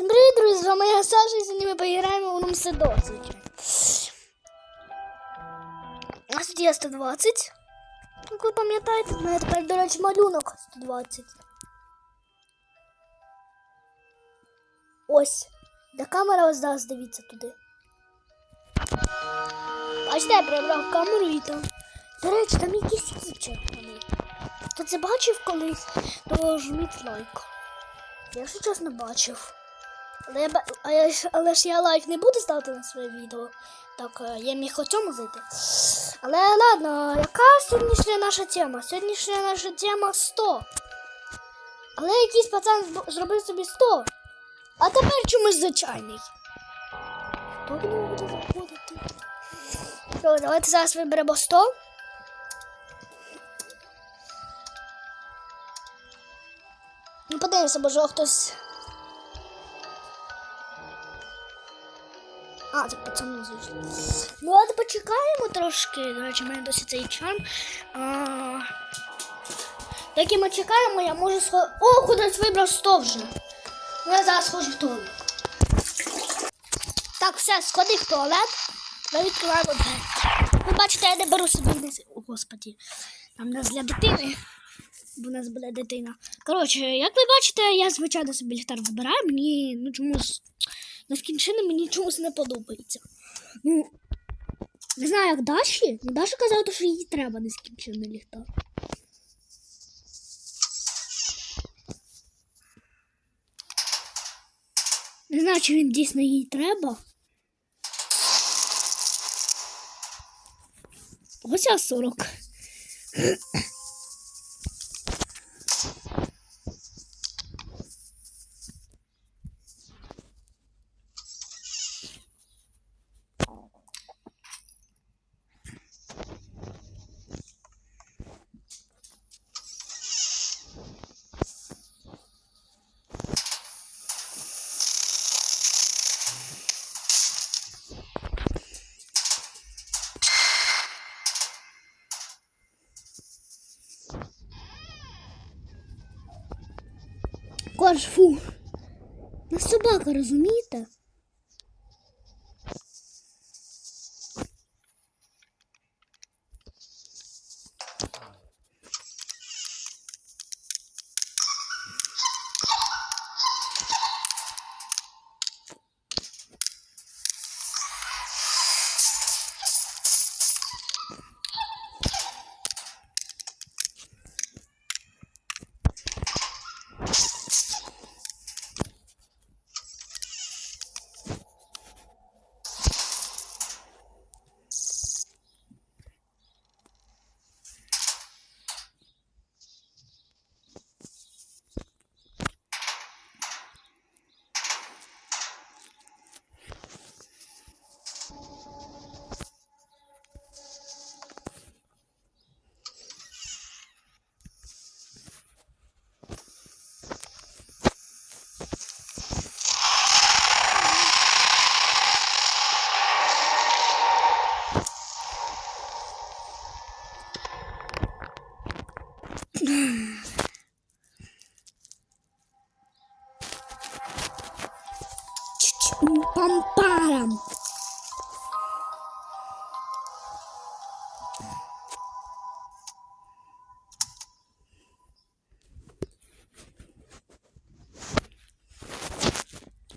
Всім привіт, друзі, з вами я Саша, і сьогодні ми поіграємо у звичайно. У нас тут є 120. Як ви пам'ятаєте, в мене тепер, до речі, малюнок 120. Ось. Де камера ось зараз дивіться туди. Бачите, я прибрав камеру і там. До речі, там якісь кіпче. Хто це бачив колись, то жміть лайк. Я ще чесно бачив. Але, я, ба- а я, ж- але ж я лайк не буду ставити на своє відео. Так, е, я міг у цьому зайти. Але ладно, яка сьогоднішня наша тема? Сьогоднішня наша тема 100. Але якийсь пацан зробив собі 100. А тепер чомусь звичайний. Хто в нього буде заходити? Добре, давайте зараз виберемо 100. Ну, подивимося, може хтось. А, пацану звісно. Ну, але почекаємо трошки. До речі, в мене досі цей чан. А... Поки ми чекаємо, я можу схо... О, кудись вибрав 100 вже. Ну, я зараз схожу в туалет. Так, все, сходи в туалет. Ми відкриваємо двері. Ви бачите, я не беру собі десь. О, господі. Там нас для дитини. Бо у нас буде дитина. Коротше, як ви бачите, я звичайно собі ліхтар вибираю. Мені ну чомусь нескінченно мені чомусь не подобається. Ну, не знаю, як Даші. Ну, Даша казала, що їй треба нескінченний ліхтар. Не знаю, чи він дійсно їй треба. Ось я 40. Нас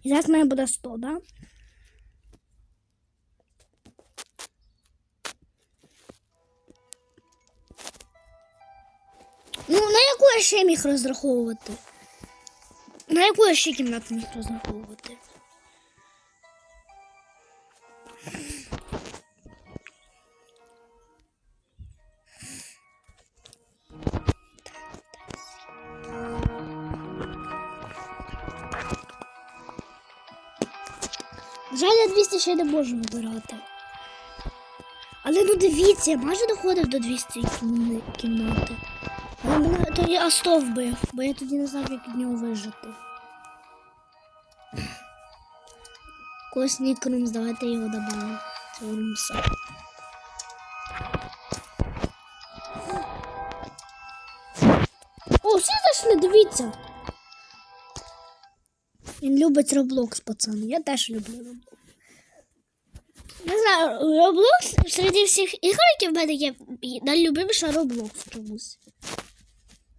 І зараз в мене буде 100, да? Ну, на яку я ще міг розраховувати? На яку я ще кімнату міг розраховувати? Ще не можу вибирати. Але ну дивіться, я майже доходив до 200 кімнати. Але мене тоді А100 вбив, бо я тоді не знав, як від нього вижити. Косні Крумс, давайте його додамо. Цього румса. О, всі зайшли, дивіться. Він любить Roblox, пацани. Я теж люблю Roblox. Не знаю, Roblox серед всіх ігор, які в мене є, найлюбиміша Roblox чомусь.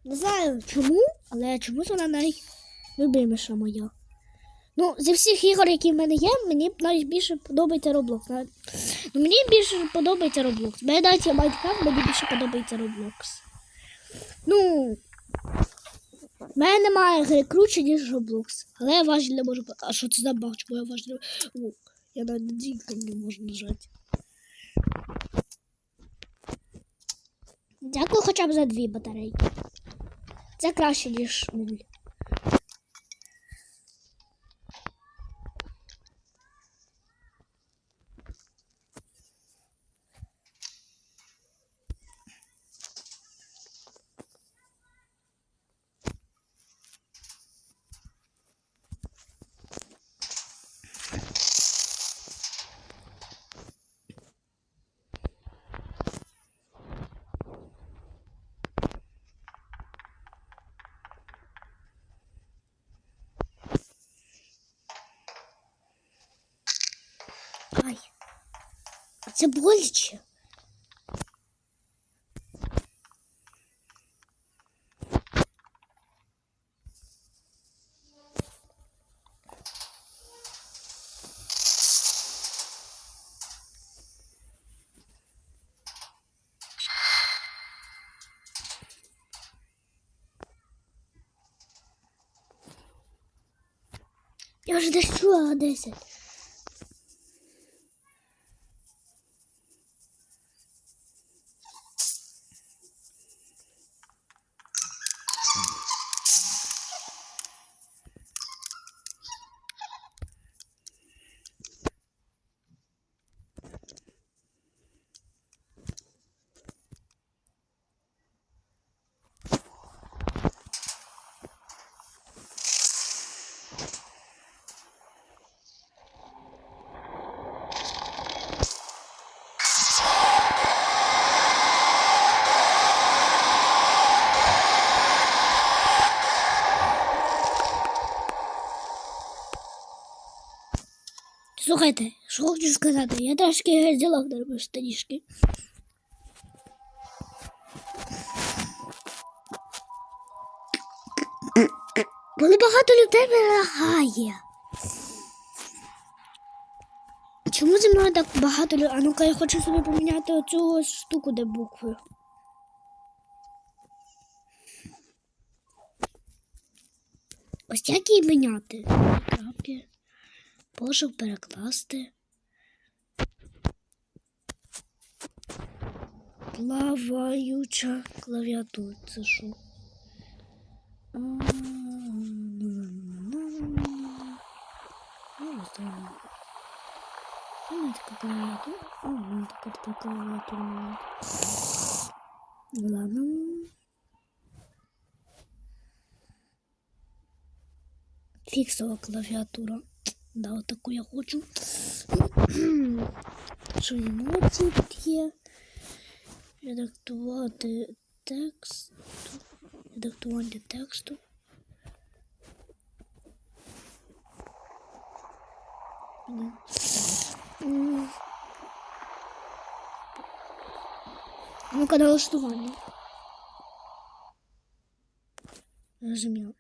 Не знаю чому, але чомусь вона найлюбиміша моя. Ну, зі всіх ігор, які в мене є, мені найбільше подобається Roblox. Ну, мені більше подобається Roblox. Мене навіть Minecraft, мені більше подобається Roblox. Ну, в мене немає гри круче, ніж Roblox. Але я важіль не можу. А що це за баг? Чому я важіль? Я на дінька не можу нажати. Дякую хоча б за дві батарейки. Це краще, ніж нуль. Ай. А це боляче. Я вже чула 10. Слухайте, що хочу сказати, я трошки не робив штанішки. Коли багато людей вилагає. Чому зі мною так багато людей? А ну-ка я хочу собі поміняти оцю штуку, де букви. Ось як її міняти? Крапки. Пошук перекласти. Плаваюча клавіатура. Це що? А, ну-ну-ну-ну-ну-ну-ну. Ну, не знаю. У мене така клавіатура. У мене така така клавіатура. Ладно. Фіксова клавіатура. Да, от таку я хочу. Що тут є? Редактувати текст. Редактування тексту. Ну-ка, налаштування. Розуміло.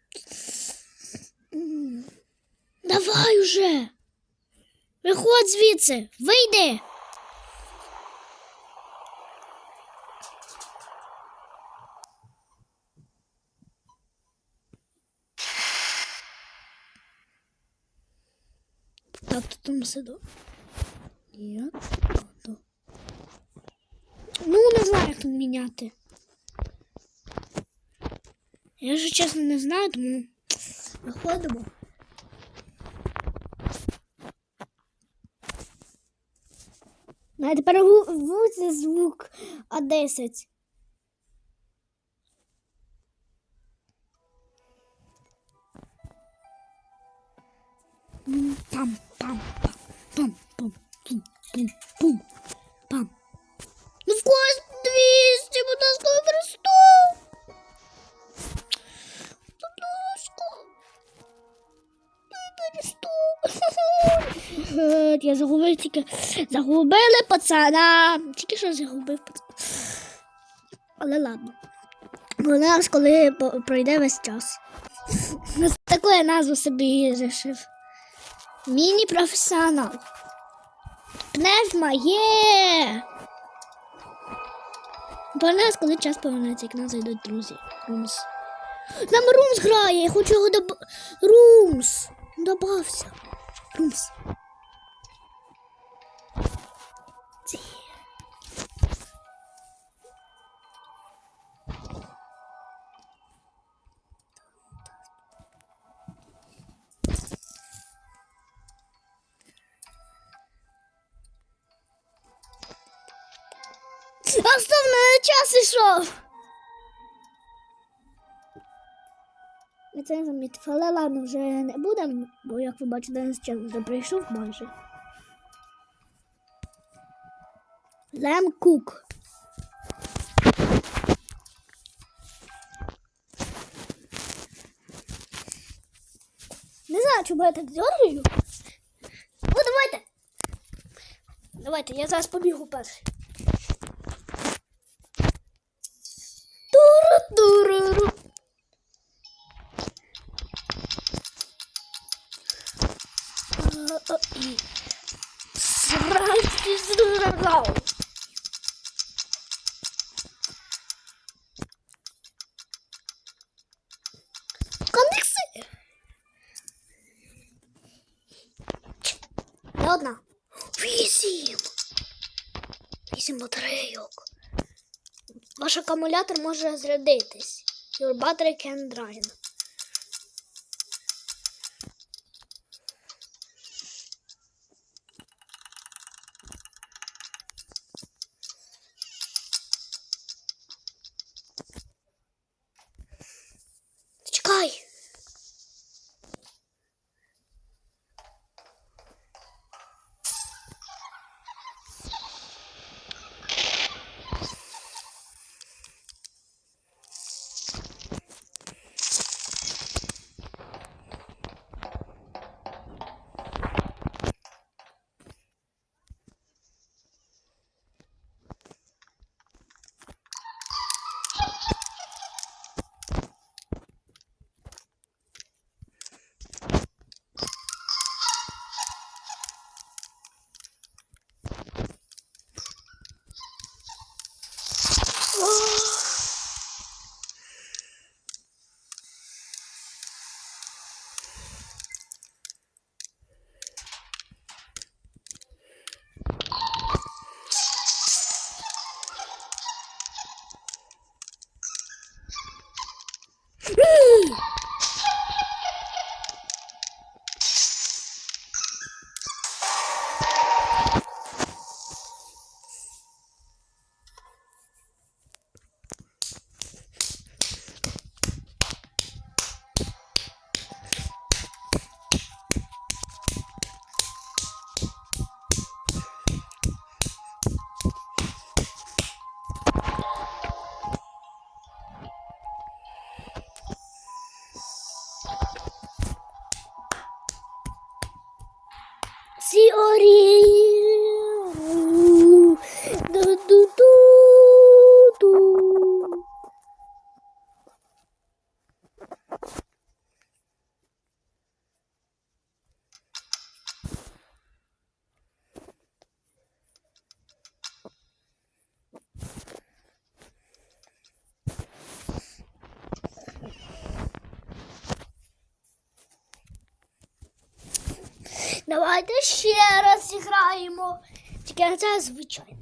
Давай уже. Виходь звідси, вийди. Так, тут там до. Є. то. Ну, не знаю, як тут міняти. Я ж чесно не знаю, тому виходимо. А тепер вводиться звук А10. Пам, Пам, пам, пам, пам, пам, пам, пам. Ну в когось 200, будь ласка, використов. Будь ласка. Я загубив тільки. Загубили пацана. Тільки що загубив пацана. Але ладно. Головне, аж коли пройде весь час. Ось Таку я назву собі вирішив. Міні-професіонал. Пневма є. Понравилось, коли час повернеться, як нас зайдуть друзі. Румс. Нам Румс грає, я хочу його доб... Румс! Добався. Румс. А стоп, на час ішов. Ми це не замітив, але ладно, вже не будемо, бо як ви бачите, нас час вже прийшов майже. Лем Кук. Не знаю, чому я так дергаю. Ну, давайте. Давайте, я зараз побігу перший. Ваш акумулятор може зрядитись. Your battery can drain. Давайте ще раз зіграємо. Тільки це звичайне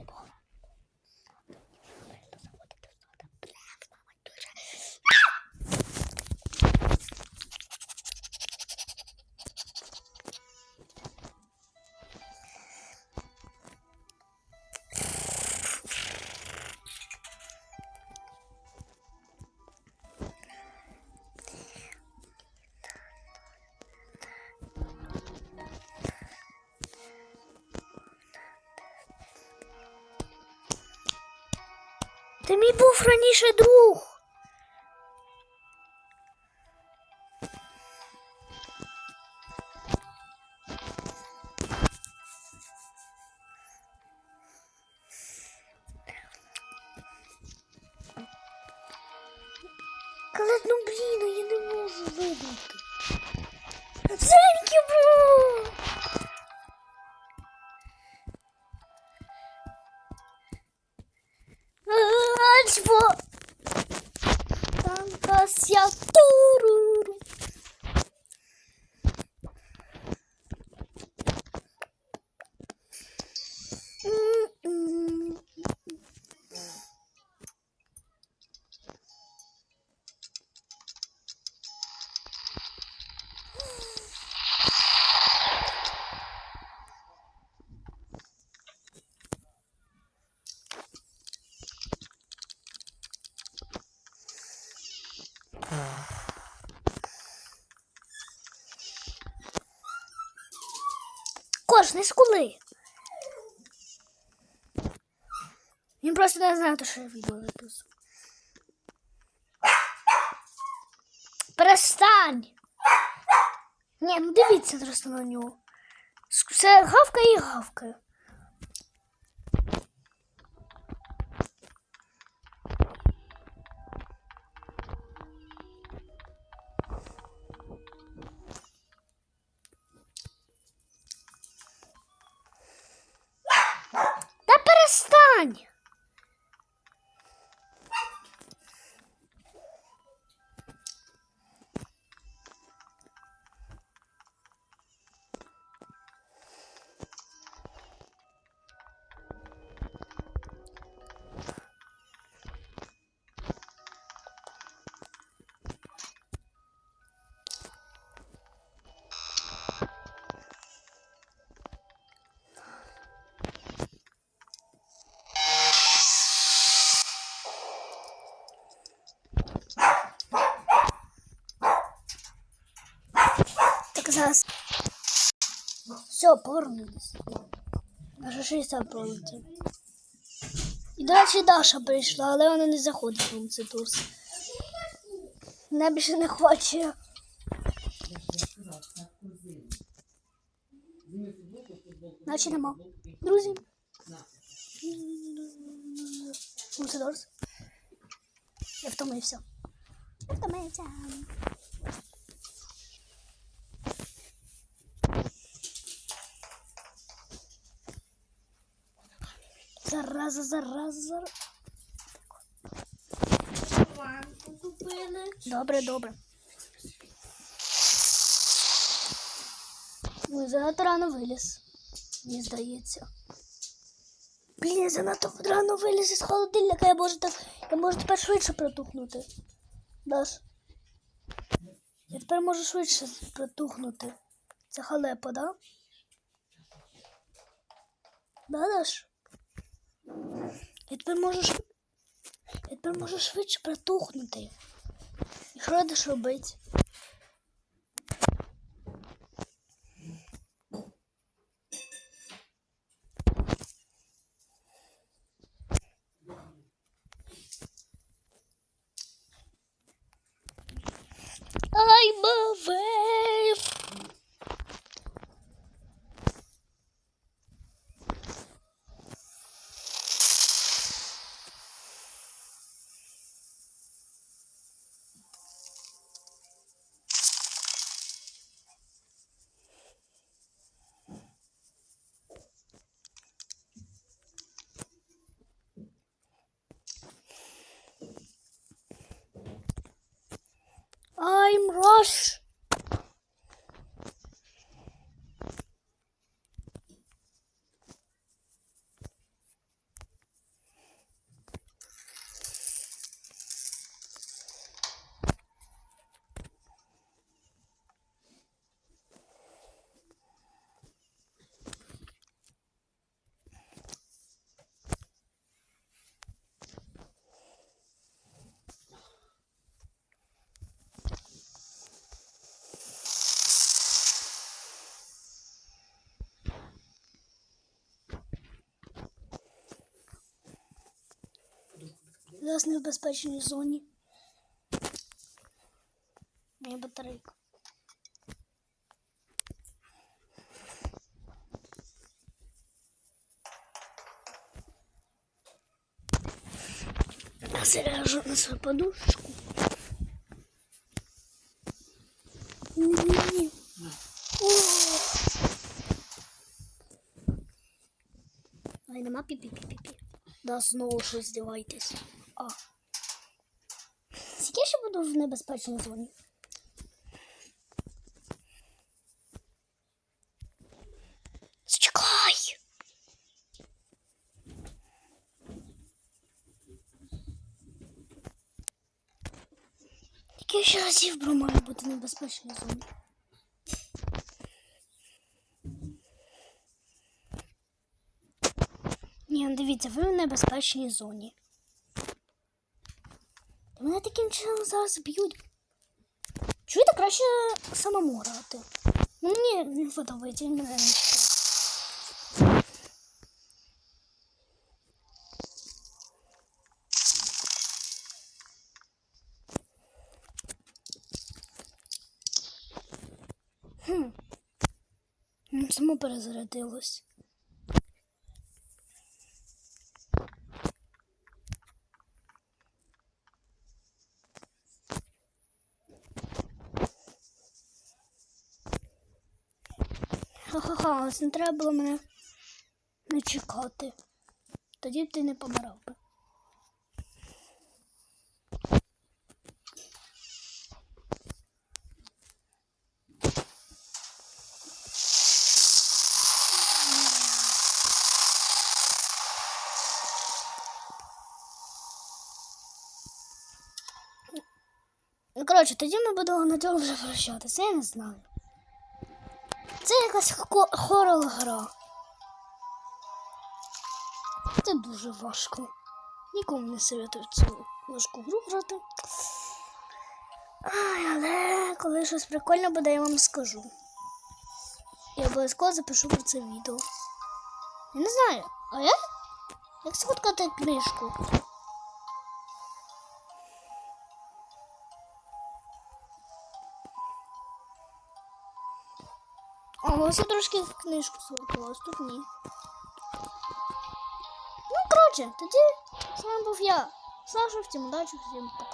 Ти мій був раніше друг. Кош, скули. Він просто не знає, що я відео записую. Перестань! Ні, ну дивіться просто на нього. Все гавкає і гавкає. Все, повернулись. Наша 60 пролетів. І, речі, Даша прийшла, але вона не заходить в цей турс. Вона більше не хоче. Наче нема. Друзі. Мусидорс. Я втомився. Я втомився. Зараза, зараза, зараза. Купили. Добре, добре. Ой, занадто рано виліз. Мені здається. Блін, я занадто рано виліз із холодильника, я можу так. Я можу тепер швидше протухнути. Даш. Я тепер можу швидше протухнути. Це халепа, да? Да, Даш? Я тепер можу шв- я тепер можу швидше протухнути. І що будеш робити? rush. Зараз не в безпечній зоні. Моя батарейка. Я заряжу на свою подушечку. Ні-ні-ні. О. Ай, нема пі-пі-пі-пі. Да, знову щось здівайтесь. В небезпечній зоні? Зачекай! Скільки ще разів бро має бути в небезпечній зоні? Ні, ну дивіться, ви в небезпечній зоні. Мене таким чином зараз б'ють. Чуєте, краще самому грати. Ну, мені не подобається, мене не. Хм. Ну, Само перезарядилось. Ось не треба було мене не чекати. Тоді б ти не помирав би. Ну, коротше, тоді ми будемо на цьому вже прощатися, я не знаю. Це якась хо- хорор гра. Це дуже важко. Нікому не советую цю важку гру грати. Ай, але коли щось прикольне буде, я вам скажу. Я обов'язково запишу про це відео. Я не знаю, а як? Як сфоткати книжку? О, трошки в книжку сфоткала, тут ні. Ну, коротше, тоді з вами був я, Саша, всім удачі, всім пока.